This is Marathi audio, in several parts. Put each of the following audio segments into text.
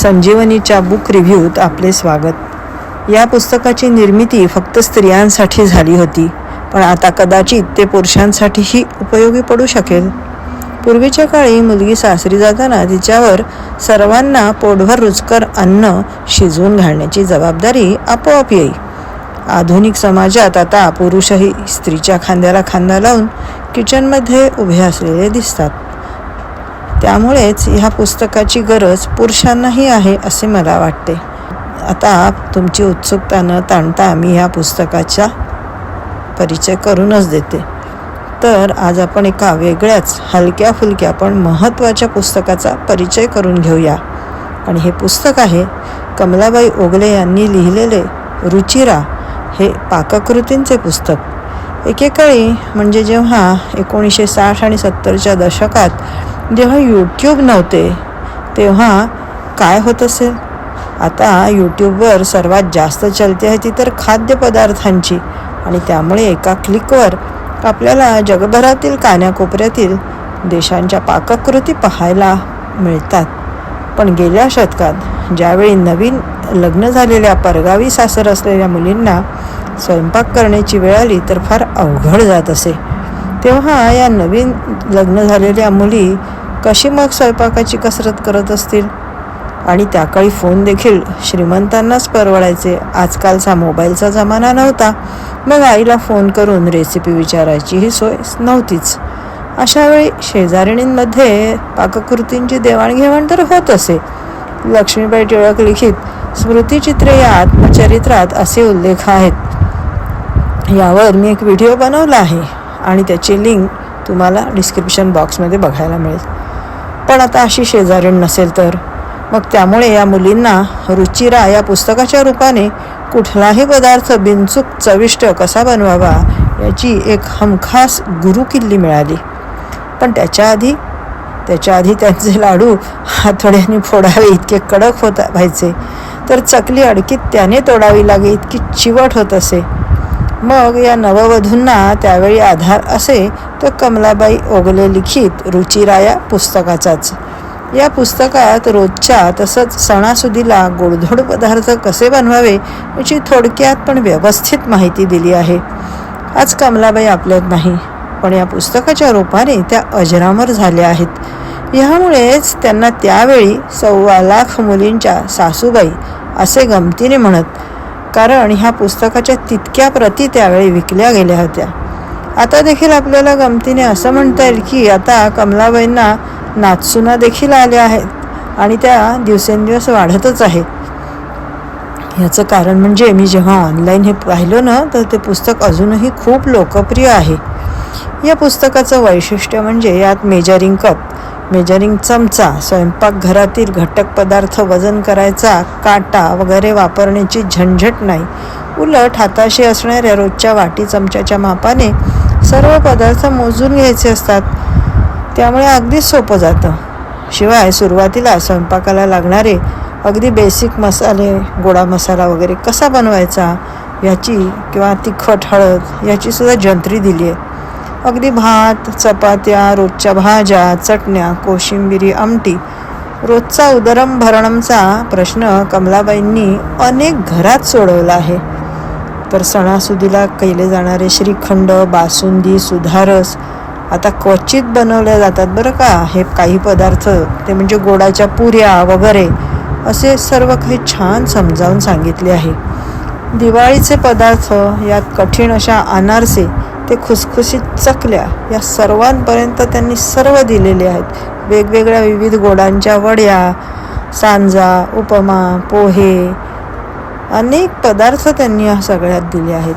संजीवनीच्या बुक रिव्ह्यूत आपले स्वागत. या पुस्तकाची निर्मिती फक्त स्त्रियांसाठी झाली होती पण आता कदाचित ते पुरुषांसाठीही उपयोगी पडू शकेल. पूर्वीच्या काळी मुलगी सासरी जाताना तिच्यावर सर्वांना पोटभर रुचकर अन्न शिजवून घालण्याची जबाबदारी आपोआप येई. आधुनिक समाजात आता पुरुषही स्त्रीच्या खांद्याला खांदा लावून किचनमध्ये उभे असलेले दिसतात. त्यामुळेच ह्या पुस्तकाची गरज पुरुषांनाही आहे असे मला वाटते. आता तुमची उत्सुकता न ताणता मी ह्या पुस्तकाचा परिचय करूनच देते. तर आज आपण एका वेगळ्याच हलक्या फुलक्या पण महत्त्वाच्या पुस्तकाचा परिचय करून घेऊया. आणि हे पुस्तक आहे कमलाबाई ओगले यांनी लिहिलेले रुचिरा हे पाककृतींचे पुस्तक. एकेकाळी म्हणजे जेव्हा एकोणीसशे साठ आणि सत्तरच्या दशकात जेव्हा यूट्यूब नव्हते तेव्हा काय होत असेल? आता यूट्यूबवर सर्वात जास्त चलते आहे ती तर खाद्यपदार्थांची आणि त्यामुळे एका क्लिकवर आपल्याला जगभरातील कान्याकोपऱ्यातील देशांच्या पाककृती पाहायला मिळतात. पण गेल्या शतकात ज्यावेळी नवीन लग्न झालेल्या परगावी सासर असलेल्या मुलींना स्वयंपाक करण्याची वेळ आली तर फार अवघड जात असे. तेव्हा या नवीन लग्न झालेल्या मुली कशी मग स्वयंपाकाची कसरत करत असतील? आणि त्या काळी फोन देखील श्रीमंतांनाच परवडायचे. आजकालचा मोबाईलचा जमाना नव्हता. मग आईला फोन करून रेसिपी विचारायची ही सोय नव्हतीच. अशावेळी शेजारिणींमध्ये पाककृतींची देवाणघेवाण तर होत असे. लक्ष्मीबाई टिळक लिखित स्मृतिचित्रे या आत्मचरित्रात असे उल्लेख आहेत. यावर मी एक व्हिडिओ बनवला आहे आणि त्याची लिंक तुम्हाला डिस्क्रिप्शन बॉक्समध्ये बघायला मिळेल. पण आता अशी शेजारीण नसेल तर. मग त्यामुळे या मुलींना रुचिरा या पुस्तकाच्या रूपाने कुठलाही पदार्थ बिनचूक चविष्ट कसा बनवावा याची एक हमखास गुरुकिल्ली मिळाली. पण त्याच्या आधी त्याच्या आधी त्यांचे लाडू हातोड्याने फोडावे इतके कडक होता व्हायचे. तर चकली अडकीत त्याने तोडावी लागे इतकी चिवट होत असे. मग या नववधूंना त्यावेळी आधार असे तर कमलाबाई ओगले लिखित रुचिराया पुस्तकाचाच. या पुस्तकात रोजच्या तसंच सणासुदीला गोडधोड पदार्थ कसे बनवावे याची थोडक्यात पण व्यवस्थित माहिती दिली आहे. आज कमलाबाई आपल्यात नाही पण या पुस्तकाच्या रूपाने त्या अजरामर झाल्या आहेत. ह्यामुळेच त्यांना त्यावेळी सव्वा लाख मुलींच्या सासूबाई असे गमतीने म्हणत कारण ह्या पुस्तकाच्या तितक्या प्रती त्यावेळी विकल्या गेल्या होत्या. आता देखील आपल्याला गमतीने असं म्हणता येईल की आता कमलाबाईंना नाचसुना देखील आल्या आहेत आणि त्या दिवसेंदिवस वाढतच आहेत. याचं कारण म्हणजे मी जेव्हा ऑनलाईन हे पाहिलं ना तर ते पुस्तक अजूनही खूप लोकप्रिय आहे. या पुस्तकाचं वैशिष्ट्य म्हणजे यात मेजरिंग कप मेजरिंग चमचा स्वयंपाकघरातील घटक पदार्थ वजन करायचा काटा वगैरे वापरण्याची झंझट नाही. उलट हाताशी असणाऱ्या रोजच्या वाटी चमच्याच्या मापाने सर्व पदार्थ मोजून घ्यायचे असतात. त्यामुळे अगदी सोपं जातं. शिवाय सुरुवातीला स्वयंपाकाला लागणारे अगदी बेसिक मसाले गोडा मसाला वगैरे कसा बनवायचा याची किंवा तिखट हळद याची सुद्धा जंत्री दिली आहे अगदी भात चपात्या रोजच्या भाज्या चटण्या कोशिंबिरी आमटी. रोजचा उदरम भरणमचा प्रश्न कमलाबाईंनी अनेक घरात सोडवला आहे. तर सणासुदीला केले जाणारे श्रीखंड बासुंदी सुधारस आता क्वचित बनवल्या जातात बरं का? हे काही पदार्थ ते म्हणजे गोडाच्या पुऱ्या वगैरे असे सर्व काही छान समजावून सांगितले आहे. दिवाळीचे पदार्थ यात कठीण अशा अनारसे ते खुसखुशीत चकल्या. या सर्वांपर्यंत त्यांनी सर्व दिलेले आहेत. वेगवेगळ्या विविध गोडांच्या वड्या सांजा उपमा पोहे अनेक पदार्थ त्यांनी या सगळ्यात दिले आहेत.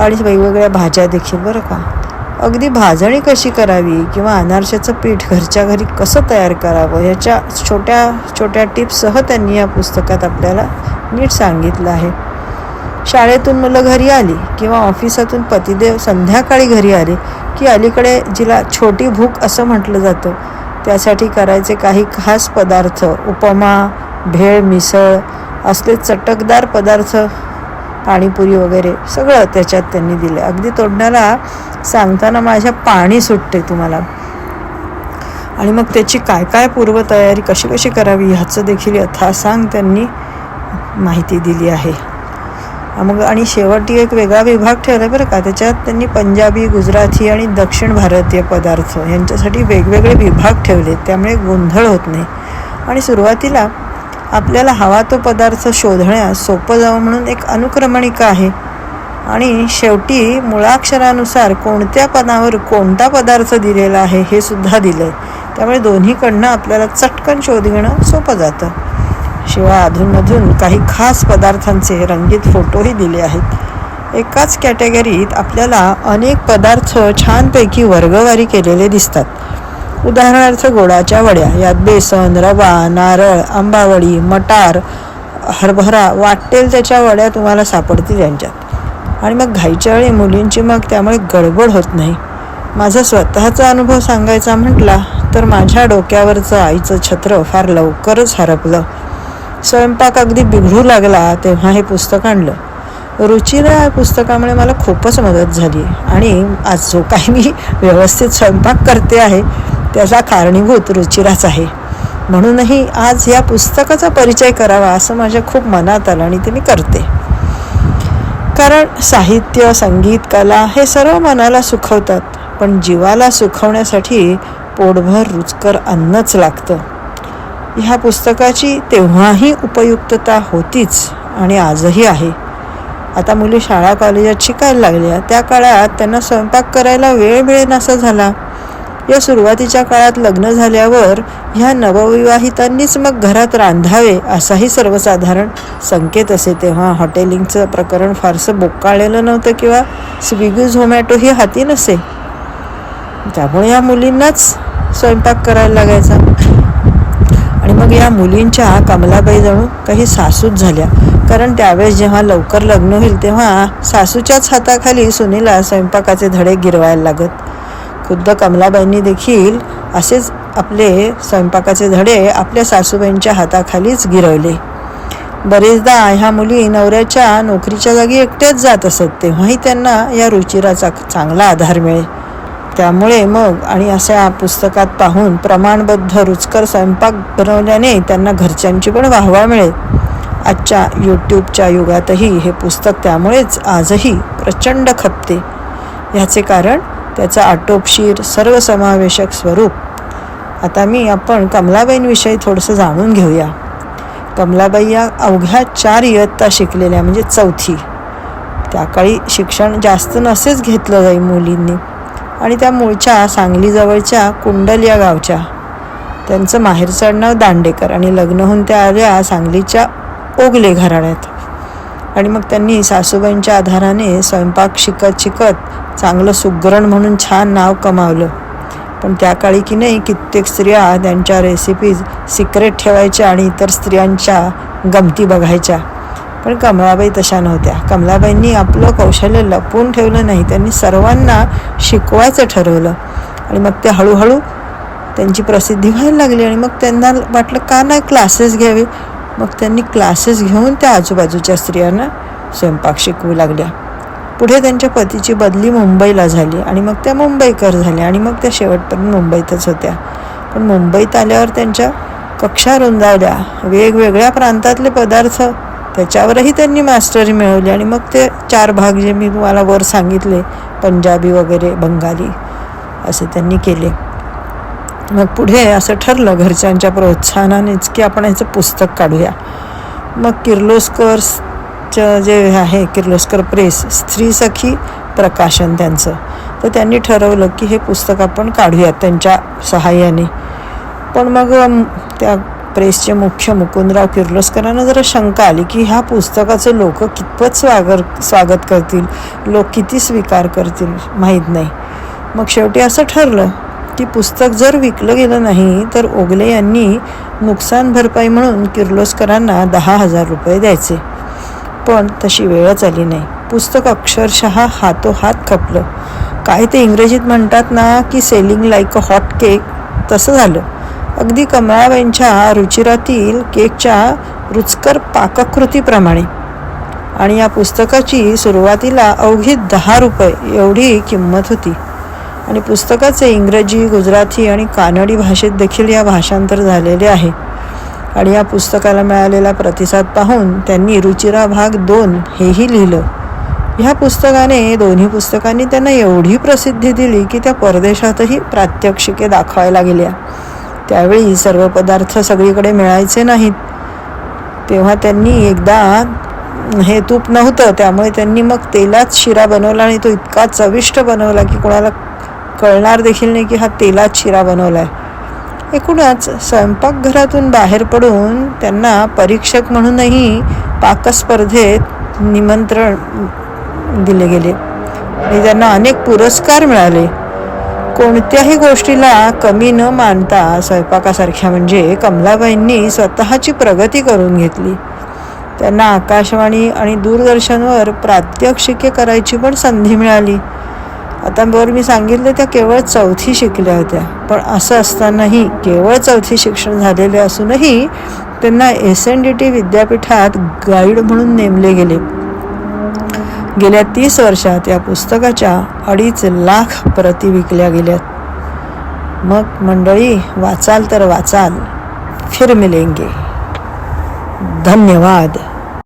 आणि वेगवेगळ्या भाज्या देखील बरं का? अगदी भाजणी कशी करावी किंवा अनारशाचं पीठ घरच्या घरी कसं तयार करावं ह्याच्या छोट्या छोट्या टिप्ससह त्यांनी या पुस्तकात आपल्याला नीट सांगितलं आहे. शाळेतून मुलं घरी आली किंवा ऑफिसातून पतिदेव संध्याकाळी घरी आले की अलीकडे जिला छोटी भूक असं म्हटलं जातं. त्यासाठी करायचे काही खास पदार्थ उपमा भेळ मिसळ असले चटकदार पदार्थ पाणीपुरी वगैरे सगळं त्याच्यात त्यांनी दिलं. अगदी तोडण्याला सांगताना माझ्या पाणी सुटते तुम्हाला. आणि मग त्याची काय काय पूर्वतयारी कशी कशी करावी ह्याचं देखील यथासांग त्यांनी माहिती दिली आहे. मग आणि शेवटी एक वेगळा विभाग ठेवला बरं का. त्याच्यात त्यांनी पंजाबी गुजराती आणि दक्षिण भारतीय पदार्थ यांच्यासाठी वेगवेगळे विभाग ठेवले. त्यामुळे गोंधळ होत नाही. आणि सुरुवातीला आपल्याला हवा तो पदार्थ शोधण्यास सोपं जावं म्हणून एक अनुक्रमणिका आहे. आणि शेवटी मुळाक्षरानुसार कोणत्या पदावर कोणता पदार्थ दिलेला आहे हे सुद्धा दिलं आहे त्यामुळे दोन्हीकडनं आपल्याला चटकन शोध घेणं सोपं जातं. शिवाय अधूनमधून काही खास पदार्थांचे रंगीत फोटोही दिले आहेत. एकाच कॅटेगरीत आपल्याला अनेक पदार्थ छानपैकी वर्गवारी केलेले दिसतात. उदाहरणार्थ गोडाच्या वड्या यात बेसन रवा नारळ आंबावडी मटार हरभरा वाटेल त्याच्या वड्या तुम्हाला सापडतील यांच्यात. आणि मग घाईच्या वेळी मुलींची मग त्यामुळे गडबड होत नाही. माझा स्वतःचा अनुभव सांगायचा म्हटला तर माझ्या डोक्यावरचं आईचं छत्र फार लवकरच हरपलं. स्वयंपाक अगदी बिघडू लागला तेव्हा हे पुस्तक आणलं. रुचीला या पुस्तकामुळे मला खूपच मदत झाली आणि आज जो काही मी व्यवस्थित स्वयंपाक करते आहे त्याचा कारणीभूत रुचिराच आहे. म्हणूनही आज या पुस्तकाचा परिचय करावा असं माझ्या खूप मनात आलं आणि ते मी करते. कारण साहित्य संगीत कला हे सर्व मनाला सुखवतात पण जीवाला सुखवण्यासाठी पोटभर रुचकर अन्नच लागतं. ह्या पुस्तकाची तेव्हाही उपयुक्तता होतीच आणि आजही आहे. आता मुली शाळा कॉलेजात शिकायला लागल्या. त्या काळात त्यांना स्वयंपाक करायला वेळ मिळेल असा झाला. या सुरुवातीच्या काळात लग्न झाल्यावर ह्या नवविवाहितांनीच मग घरात रांधावे असाही सर्वसाधारण संकेत असे. तेव्हा हॉटेलिंगचं प्रकरण फारसं बोकाळलेलं नव्हतं किंवा स्विगी झोमॅटो ही हाती नसे. त्यामुळे या मुलींनाच स्वयंपाक करायला लागायचा. मग या मुलींच्या कमलाबाई जणू काही सासूच झाल्या. कारण त्यावेळेस जेव्हा लवकर लग्न होईल तेव्हा सासूच्याच हाताखाली सुनीला स्वयंपाकाचे धडे गिरवायला लागत. खुद्द कमलाबाईंनी देखील असेच आपले स्वयंपाकाचे धडे आपल्या सासूबाईंच्या हाताखालीच गिरवले. बरेचदा ह्या मुली नवऱ्याच्या नोकरीच्या जागी एकट्याच जात असत तेव्हाही त्यांना या रुचिराचा चांगला आधार मिळे त्यामुळे मग आणि अशा पुस्तकात पाहून प्रमाणबद्ध रुचकर स्वयंपाक बनवल्याने त्यांना घरच्यांची पण वाहवा मिळेल. आजच्या यूट्यूबच्या युगातही हे पुस्तक त्यामुळेच आजही प्रचंड खपते. ह्याचे कारण त्याचं आटोपशीर सर्वसमावेशक स्वरूप. आता मी आपण कमलाबाईंविषयी थोडंसं जाणून घेऊया. कमलाबाई या अवघ्या चार इयत्ता शिकलेल्या म्हणजे चौथी. त्या काळी शिक्षण जास्त नसेच घेतलं जाई मुलींनी. आणि त्या मूळच्या सांगलीजवळच्या कुंडल या गावच्या. त्यांचं माहेरचं नाव दांडेकर आणि लग्न होऊन त्या आल्या सांगलीच्या ओगले घराण्यात. आणि मग त्यांनी सासूबाईंच्या आधाराने स्वयंपाक शिकत शिकत चांगलं सुगरण म्हणून छान नाव कमावलं. पण त्या काळी की नाही कित्येक स्त्रिया त्यांच्या रेसिपीज सिक्रेट ठेवायच्या आणि इतर स्त्रियांच्या गमती बघायच्या. पण कमलाबाई तशा नव्हत्या. कमलाबाईंनी आपलं कौशल्य लपवून ठेवलं नाही. त्यांनी सर्वांना शिकवायचं ठरवलं. आणि मग ते हळूहळू त्यांची प्रसिद्धी व्हायला लागली आणि मग त्यांना वाटलं का नाही क्लासेस घ्यावे? मग त्यांनी क्लासेस घेऊन त्या आजूबाजूच्या स्त्रियांना स्वयंपाक शिकवू लागल्या. पुढे त्यांच्या पतीची बदली मुंबईला झाली आणि मग त्या मुंबईकर झाल्या आणि मग त्या शेवटपर्यंत मुंबईतच होत्या. पण मुंबईत आल्यावर त्यांच्या कक्षा रुंदावल्या वेगवेगळ्या प्रांतातले पदार्थ त्याच्यावरही त्यांनी मास्टरी मिळवली. आणि मग ते चार भाग जे मी तुम्हाला वर सांगितले पंजाबी वगैरे बंगाली असे त्यांनी केले. मग पुढे असं ठरलं घरच्यांच्या प्रोत्साहनानेच की आपण ह्याचं पुस्तक काढूया. मग किर्लोस्करचं जे आहे किर्लोस्कर प्रेस स्त्री सखी प्रकाशन त्यांचं. तर त्यांनी ठरवलं की हे पुस्तक आपण काढूयात त्यांच्या सहाय्याने. पण मग त्या प्रेसचे मुख्य मुकुंदराव किर्लोस्करांना जरा शंका आली की ह्या पुस्तकाचं लोक कितपत स्वागत स्वागत करतील? लोक किती स्वीकार करतील? माहीत नाही. मग शेवटी असं ठरलं की पुस्तक जर विकलं गेलं नाही तर ओगले यांनी नुकसान भरपाई म्हणून किर्लोस्करांना दहा हजार रुपये द्यायचे. पण तशी वेळच आली नाही. पुस्तक अक्षरशः हातोहात खपलं. काय ते इंग्रजीत म्हणतात ना की selling like a hot cake. तसं झालं. अगदी कमळाबाईंच्या रुचिरातील केकच्या रुचकर पाककृतीप्रमाणे. आणि या पुस्तकाची सुरुवातीला अवघी दहा रुपये एवढी किंमत होती. आणि पुस्तकाचे इंग्रजी गुजराती आणि कानडी भाषेत देखील या भाषांतर झालेले आहे. आणि या पुस्तकाला मिळालेला प्रतिसाद पाहून त्यांनी रुचिरा भाग दोन हेही लिहिलं. ह्या पुस्तकाने दोन्ही पुस्तकांनी त्यांना एवढी प्रसिद्धी दिली की त्या परदेशातही प्रात्यक्षिके दाखवायला गेल्या. त्यावेळी सर्व पदार्थ सगळीकडे मिळायचे नाहीत. तेव्हा त्यांनी एकदा हे तूप नव्हतं त्यामुळे त्यांनी मग तेलात शिरा बनवला आणि तो इतका चविष्ट बनवला की कोणाला कळणार देखील नाही की हा तेलात शिरा बनवला आहे एकूणच स्वयंपाकघरातून बाहेर पडून त्यांना परीक्षक म्हणूनही पाकस्पर्धेत निमंत्रण दिले गेले. आणि त्यांना अनेक पुरस्कार मिळाले. कोणत्याही गोष्टीला कमी न मानता स्वयंपाकासारख्या म्हणजे कमलाबाईंनी स्वतःची प्रगती करून घेतली. त्यांना आकाशवाणी आणि दूरदर्शनवर प्रात्यक्षिके करायची पण संधी मिळाली. आता बरं मी सांगितलं त्या केवळ चौथी शिकल्या होत्या. पण असं असतानाही केवळ चौथी शिक्षण झालेले असूनही त्यांना एस एन डी टी विद्यापीठात गाईड म्हणून नेमले गेले. गेल्या तीस वर्षात या पुस्तकाच्या अडीच लाख प्रती विकल्या गेल्यात. मग मंडळी वाचाल तर वाचाल. फिर मिलेंगे. धन्यवाद.